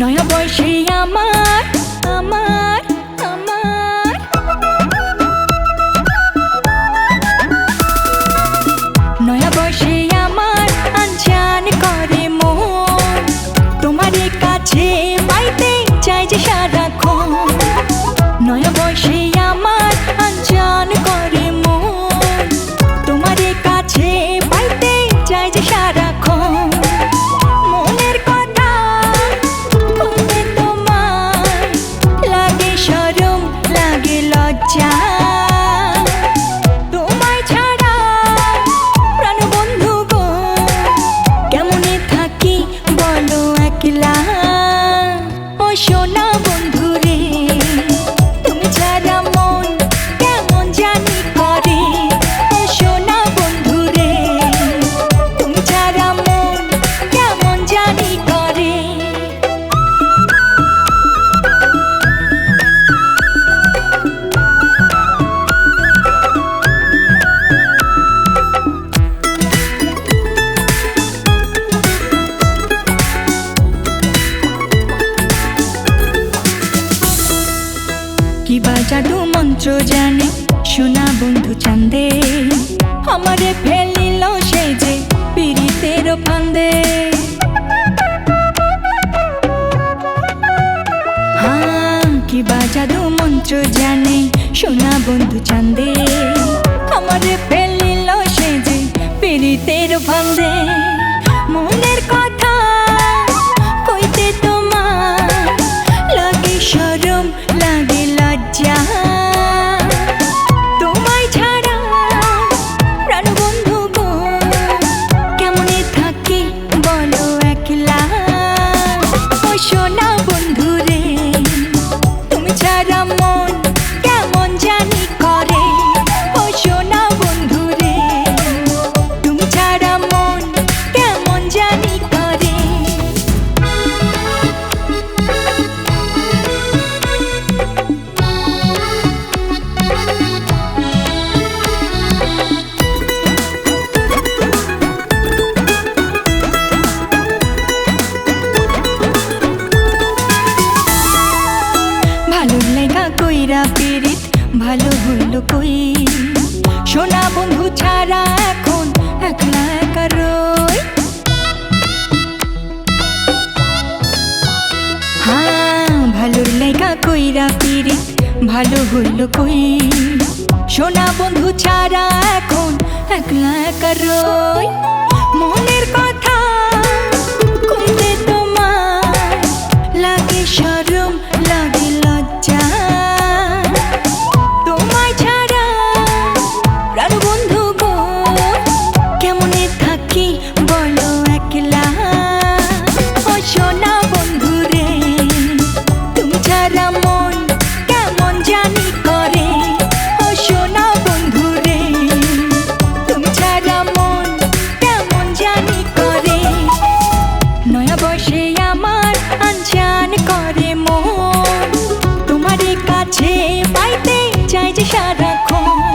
নয়া বয়সে আমার আমার জাদু মন্ত্র জানে। সোনা বন্ধু চান্দে। আমারে ফেলিল সেই যে পিড়িতের ফান্দে। কি বা জাদু মন্ত্র জানে। সোনা বন্ধু চান্দে। আমারে ফেলিল সে যে পীড়িতের ফান্দে। কইরা পিরিত ভালো হলো কই? সোনা বন্ধু ছাড়া এখন একলা কারোই? হ্যাঁ ভালো লেগা কইরা পিরিত ভালো হলো কই? সোনা বন্ধু ছাড়া এখন একলা কারোই? আমার আনচান করে মন। তোমার কাছে পাইতে চাই যে সারাক্ষণ।